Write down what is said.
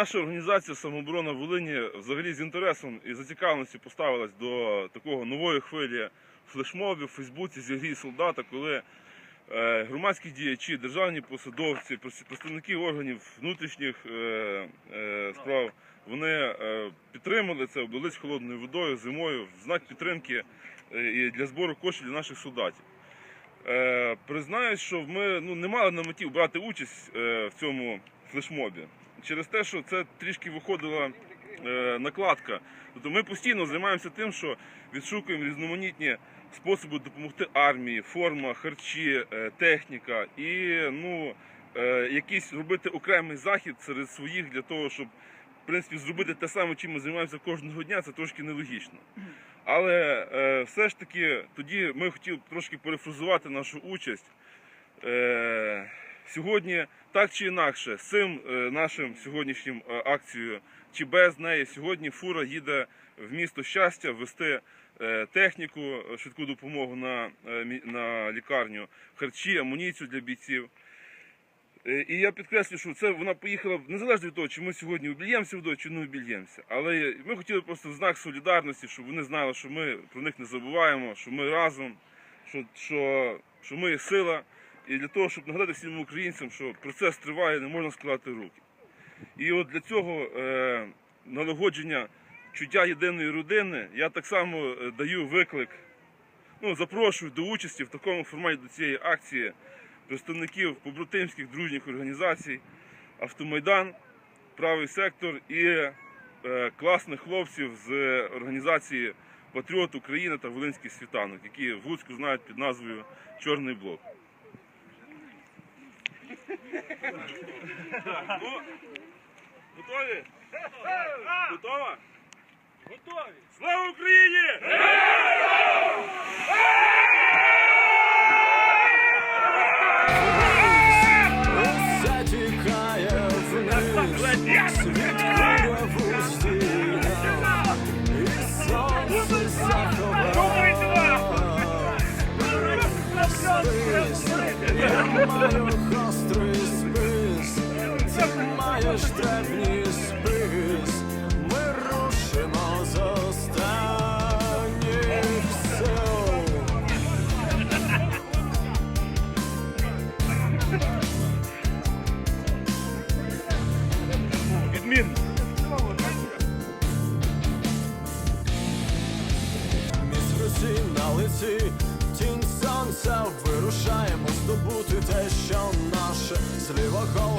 Наша організація самооборона Волині взагалі з інтересом і зацікавленістю поставилась до такого нової хвилі флешмобів в Фейсбуці зі грі солдата, коли е, громадські діячі, державні посадовці, представники органів внутрішніх е, е, справ, вони підтримали це, облились холодною водою зимою в знак підтримки і для збору коштів для наших солдатів. Признаюсь, що ми ну, не мали на меті брати участь в цьому флешмобі. Через те, що це трішки виходила е, накладка. Тобто ми постійно займаємося тим, що відшукуємо різноманітні способи допомогти армії, форма, харчі, е, техніка і ну, е, якийсь робити окремий захід серед своїх для того, щоб в принципі зробити те саме, чим ми займаємося кожного дня, це трошки нелогічно. Але все ж таки тоді ми хотіли трошки перефразувати нашу участь. Сьогодні так чи інакше, з цим е, нашим сьогоднішнім е, акцією чи без неї, сьогодні фура їде в місто щастя вести е, техніку, швидку допомогу на, на лікарню, харчі, амуніцію для бійців. І я підкреслю, що це вона поїхала незалежно від того, чи ми сьогодні обільємося водою, чи не обільємося. Але ми хотіли просто в знак солідарності, щоб вони знали, що ми про них не забуваємо, що ми разом, що, що, що ми сила. І для того, щоб нагадати всім українцям, що процес триває, не можна складати руки. І от для цього е, налагодження чуття єдиної родини я так само е, даю виклик, ну, запрошую до участі в такому форматі до цієї акції представників побратимських дружніх організацій, Автомайдан, Правий сектор і е, класних хлопців з організації Патріот України та Волинський світанок, які в Луцьку знають під назвою Чорний блок. Ну, готові? Готова? Готові! Слава Україні! очі на лиці, тінь сонця вирушаємо здобути те, що наше слівоко.